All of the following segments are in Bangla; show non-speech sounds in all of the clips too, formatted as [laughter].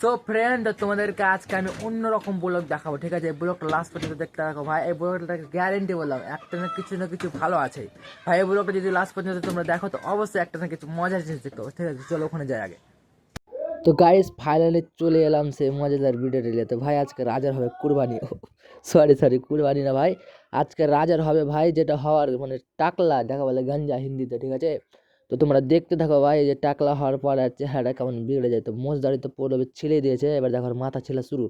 সো ফ্রেন্ড তোমাদেরকে আজকে আমি অন্যরকম ব্লগ দেখাবো, ঠিক আছে? এই ব্লগটা লাস্ট পর্যন্ত দেখতে থাকো। ভাই, এই ব্লগটাকে গ্যারেন্টি বললাম, একটা না কিছু না কিছু ভালো আছে। ভাই, এই ব্লগটা যদি লাস্ট পর্যন্ত তোমরা দেখো, তো অবশ্যই একটা না কিছু মজার জিনিস দেখতে ঠিক আছে? চলো, ওখানে যাই আগে। তো গাইস ফাইনালি চলে এলাম সে মজাদার ভিডিও রিলেতে ভাই, আজকে রাজার হবে কুরবানি। [laughs] সরি সরি কুরবানি না ভাই। আজকে রাজার হবে ভাই, যেটা হওয়ার মানে টাকলা, দেখা বলে গাঞ্জা হিন্দিতে, ঠিক আছে? তো তোমরা দেখতে থাকো ভাই যে টাকলা হওয়ার পর আর চেহারা কেমন বিগড়ে যায়। তো মোজদারি তো পুরো ছিলে দিয়েছে, এবার দেখো মাথা ছেলা শুরু।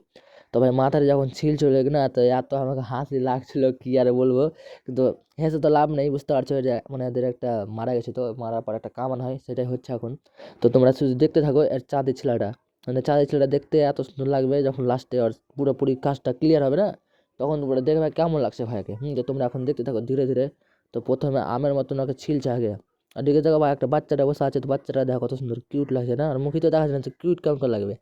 তো ভাই মাথার যখন ছিল চলে না তো এত আমাকে হাসি লাগছিল, কি আর বলব? কিন্তু হেসে তো লাভ নেই, বুঝতে পারছ? যে মানে এদের একটা মারা গেছে, তো মারার পর একটা কামান হয়, সেটাই হচ্ছে এখন। তো তোমরা শুধু দেখতে থাকো এর চাঁদের ছেলেটা। মানে চাঁদের ছেলেটা দেখতে এত সুন্দর লাগবে, যখন লাস্টে ওর পুরোপুরি কাজটা ক্লিয়ার হবে না, তখন তোমরা দেখবে কেমন লাগছে ভাইকে। হুম, তো তোমরা এখন দেখতে থাকো ধীরে ধীরে। তো প্রথমে আমের মতন ওকে ছিলছে আগে। আর দিকে দেখো একটা বাচ্চাটা বসে আছে, তো বাচ্চাটা দেখো কত সুন্দর কিউট লাগছে না? আর মুখে তো দেখা যাচ্ছে কিউট কেমন লাগবে।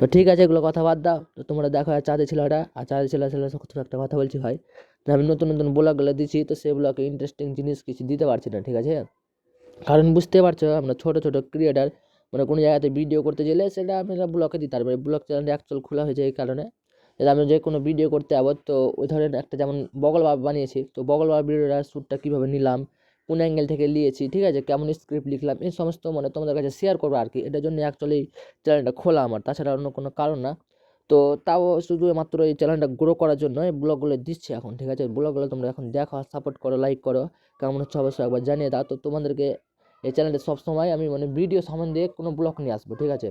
তো ঠিক আছে, এগুলো কথা বাদ দাও। তো তোমরা দেখো আর চাঁদের ছেলেটা, আর চাঁদের ছেলে ছেলে একটা কথা বলছি ভাই। তো আমি নতুন নতুন ব্লগগুলো দিচ্ছি, তো সেই ব্লগে ইন্টারেস্টিং জিনিস কিছু দিতে পারছি না, ঠিক আছে? কারণ বুঝতে পারছ, আমরা ছোটো ছোটো ক্রিয়েটার মানে কোনো জায়গাতে ভিডিও করতে গেলে সেটা আমরা ব্লগে দিতে পারব ব্লগ চ্যানেলটা অ্যাকচুয়াল খোলা হয়েছে এই কারণে। যে আমি যে কোনো ভিডিও করতে যাব, তো ওই ধরনের একটা যেমন বগল বাবা বানিয়েছি, তো বগল বাবা ভিডিওটা শ্যুটটা কীভাবে নিলাম কোন অ্যাঙ্গেল থেকে নিয়েছি ঠিক আছে? কেমন স্ক্রিপ্ট লিখলাম, এই সমস্ত মানে তোমাদের কাছে শেয়ার করব আর কি। এটার জন্য অ্যাকচুয়ালি চ্যানেলটা খোলা আমার, তাছাড়া অন্য কোনো কারণ না। তো তাও শুধু মাত্র এই চ্যানেলটা গ্রো করার জন্য এই ব্লগগুলো দিচ্ছি এখন, ঠিক আছে? ব্লগগুলো তোমরা এখন দেখো সাপোর্ট করো লাইক করো, কেমন হচ্ছে অবশ্যই একবার জানিয়ে দাও। তো তোমাদেরকে এই চ্যানেলটা সবসময় আমি মানে ভিডিও সম্বন্ধে কোনো ব্লগ নিয়ে আসব, ঠিক আছে?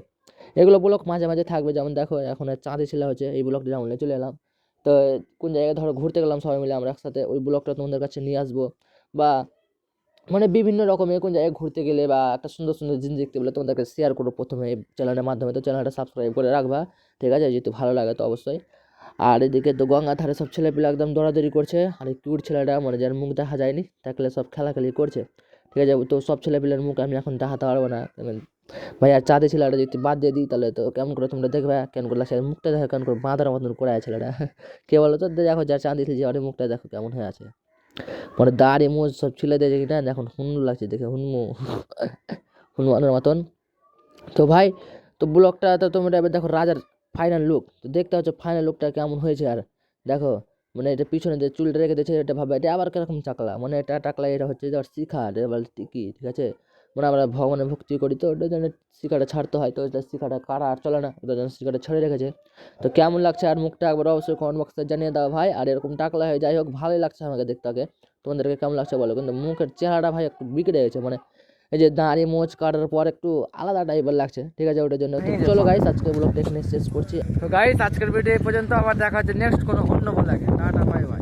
এগুলো ব্লগ মাঝে মাঝে থাকবে, যেমন দেখো এখন চাঁদে ছেলে হচ্ছে, এই ব্লগটা যেমন চলে এলাম। তো কোন জায়গায় ধরো ঘুরতে গেলাম সবাই মিলে, আমরা একসাথে ওই ব্লগটা তোমাদের কাছে নিয়ে আসব। বা মানে বিভিন্ন রকমের কোন জায়গায় ঘুরতে গেলে বা একটা সুন্দর সুন্দর জিনিস দেখতে পেলে তোমাদেরকে শেয়ার করো প্রথমে চ্যানেলের মাধ্যমে। তো চ্যানেলটা সাবস্ক্রাইব করে রাখবা, ঠিক আছে? যদি ভালো লাগে তো অবশ্যই। আর এদিকে তো গঙ্গা ধারে সব ছেলেপিলে একদম দৌড়াদৌড়ি করছে। আর কিউট ছেলেটা মানে যার মুখ দেখা যায়নি থাকলে সব খেলাখেলি করছে। ঠিক আছে? তো সব ছেলেপিলের মুখ আমি এখন দেখাতে পারব না। ভাই আর চাঁদে ছেলেটা যদি বাদ দিয়ে দিই তাহলে তো কেমন করে তোমরা দেখবে? কেমন করে লাগছে? মুখটা দেখো কেমন করে বাঁধার মতন করে আছে ছেলেটা। [laughs] কে বলো তো দেখো, যার চাঁদি ছেলে যে মুখটা দেখো কেমন হয়ে আছে। মানে দাড়ি মোজ সব ছিলে দিয়েছে কিনা এখন হুন্নু লাগছে, দেখে হুনমু, হুনমানের মতন। তো ভাই, তো ব্লগটা তো তোমরা এবার দেখো রাজার ফাইনাল লুক তো দেখতে হচ্ছে ফাইনাল লুকটা কেমন হয়েছে আর, দেখো মানে এটা পিছনে যে চুলটা রেখে দিয়েছে, এটা ভাবে, এটা আবার কীরকম চাকলা মানে এটা টাকলা, এটা হচ্ছে যে শিখা, এটা বলে ঠিক আছে? মানে আমরা ভগবানের ভক্তি করি তো ওটার জন্য শিখাটা ছাড়তে হয়, তো এটা শিখাটা কারা আর চলে না ওটার জন্য শিখাটা ছেড়ে রেখেছে। তো কেমন লাগছে আর মুখটা একবার অবশ্যই কমেন্ট বক্সে জানিয়ে দাও ভাই, আর এরকম টাকলা হয়ে, যাই হোক, ভালোই লাগছে আমাকে দেখতে আগে। তোমাদেরকে কেমন লাগছে বলো? কিন্তু মুখের চেহারাটা ভাই একটু বিগড়ে গেছে মানে এই যে দাঁড়ি মোচ কাটার পর একটু আলাদা টাইপের লাগছে ঠিক আছে? ওটার জন্য চলো গাইস আজকে ব্লগটা এখানে শেষ করছি। তো গাইস আজকের ভিডিও এই পর্যন্ত আবার দেখা হচ্ছে নেক্সট কোনো অন্য ব্লগে টাটা বাই বাই